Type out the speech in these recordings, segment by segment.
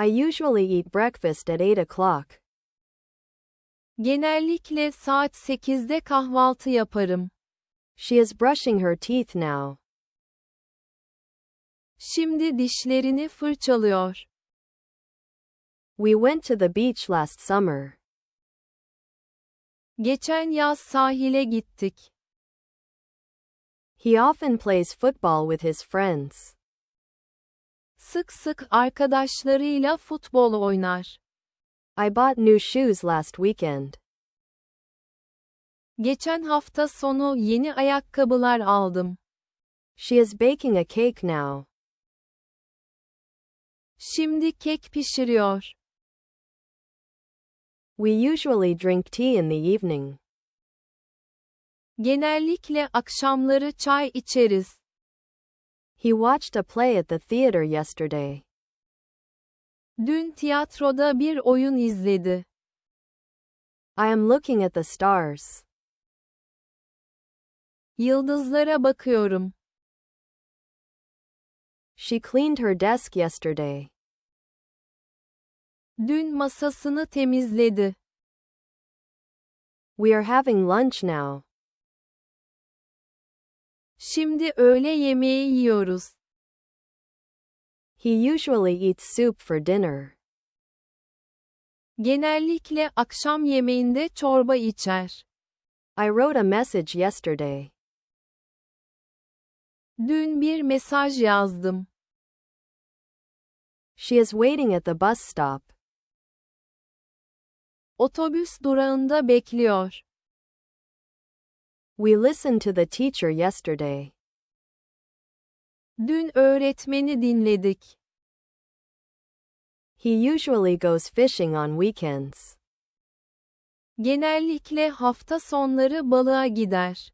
I usually eat breakfast at 8 o'clock. Genellikle saat 8'de kahvaltı yaparım. She is brushing her teeth now. Şimdi dişlerini fırçalıyor. We went to the beach last summer. Geçen yaz sahile gittik. He often plays football with his friends. Sık sık arkadaşlarıyla futbol oynar. I bought new shoes last weekend. Geçen hafta sonu yeni ayakkabılar aldım. She is baking a cake now. Şimdi kek pişiriyor. We usually drink tea in the evening. Genellikle akşamları çay içeriz. He watched a play at the theater yesterday. Dün tiyatroda bir oyun izledi. I am looking at the stars. Yıldızlara bakıyorum. She cleaned her desk yesterday. Dün masasını temizledi. We are having lunch now. Şimdi öğle yemeği yiyoruz. He usually eats soup for dinner. Genellikle akşam yemeğinde çorba içer. I wrote a message yesterday. Dün bir mesaj yazdım. She is waiting at the bus stop. Otobüs durağında bekliyor. We listened to the teacher yesterday. Dün öğretmeni dinledik. He usually goes fishing on weekends. Genellikle hafta sonları balığa gider.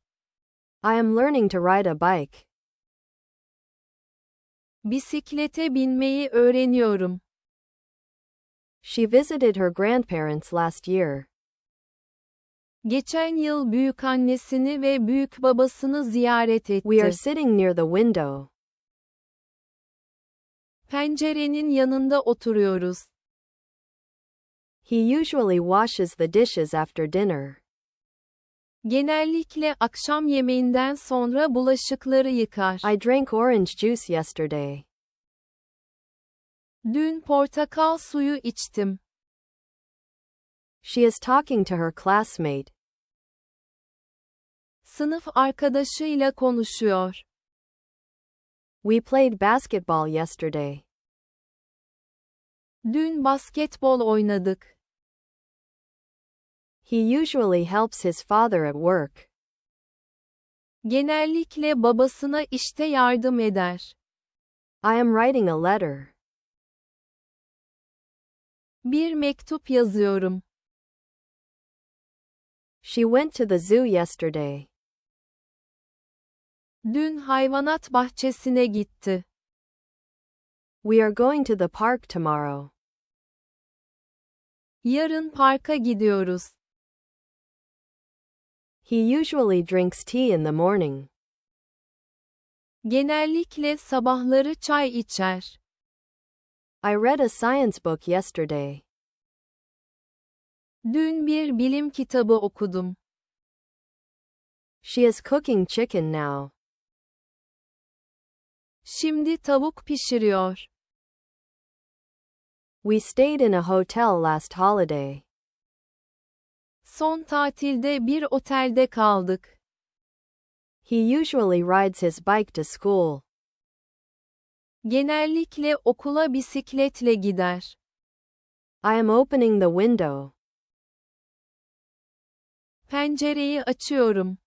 I am learning to ride a bike. Bisiklete binmeyi öğreniyorum. She visited her grandparents last year. Geçen yıl büyükannesini ve büyükbabasını ziyaret etti. We are sitting near the window. Pencerenin yanında oturuyoruz. He usually washes the dishes after dinner. Genellikle akşam yemeğinden sonra bulaşıkları yıkar. I drank orange juice yesterday. Dün portakal suyu içtim. She is talking to her classmate. Sınıf arkadaşıyla konuşuyor. We played basketball yesterday. Dün basketbol oynadık. He usually helps his father at work. Genellikle babasına işte yardım eder. I am writing a letter. Bir mektup yazıyorum. She went to the zoo yesterday. Dün hayvanat bahçesine gitti. We are going to the park tomorrow. Yarın parka gidiyoruz. He usually drinks tea in the morning. Genellikle sabahları çay içer. I read a science book yesterday. Dün bir bilim kitabı okudum. She is cooking chicken now. Şimdi tavuk pişiriyor. We stayed in a hotel last holiday. Son tatilde bir otelde kaldık. He usually rides his bike to school. Genellikle okula bisikletle gider. I am opening the window. Pencereyi açıyorum.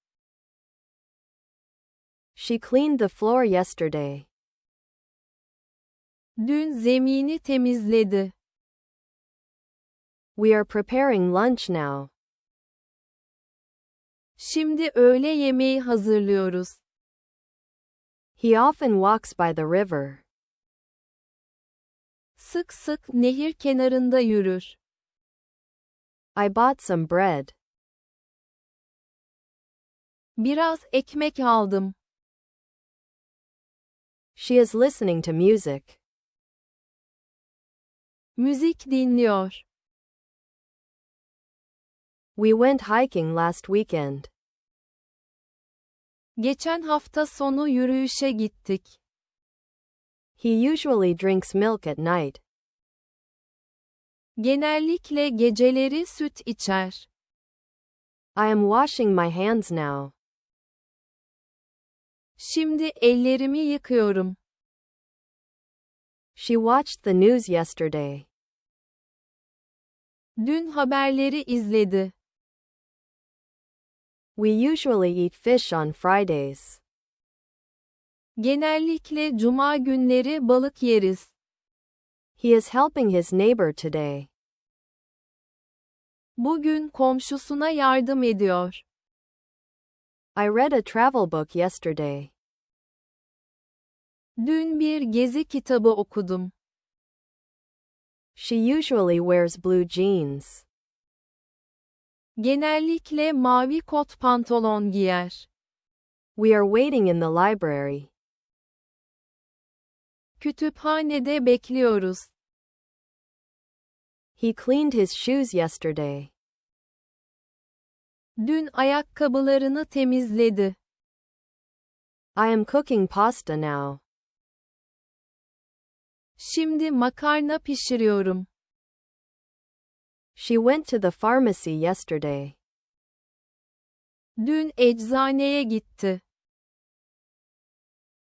She cleaned the floor yesterday. Dün zemini temizledi. We are preparing lunch now. Şimdi öğle yemeği hazırlıyoruz. He often walks by the river. Sık sık nehir kenarında yürür. I bought some bread. Biraz ekmek aldım. She is listening to music. Müzik dinliyor. We went hiking last weekend. Geçen hafta sonu yürüyüşe gittik. He usually drinks milk at night. Genellikle geceleri süt içer. I am washing my hands now. Şimdi ellerimi yıkıyorum. She watched the news yesterday. Dün haberleri izledi. We usually eat fish on Fridays. Genellikle cuma günleri balık yeriz. He is helping his neighbor today. Bugün komşusuna yardım ediyor. I read a travel book yesterday. Dün bir gezi kitabı okudum. She usually wears blue jeans. Genellikle mavi kot pantolon giyer. We are waiting in the library. Kütüphanede bekliyoruz. He cleaned his shoes yesterday. Dün ayakkabılarını temizledi. I am cooking pasta now. Şimdi makarna pişiriyorum. She went to the pharmacy yesterday. Dün eczaneye gitti.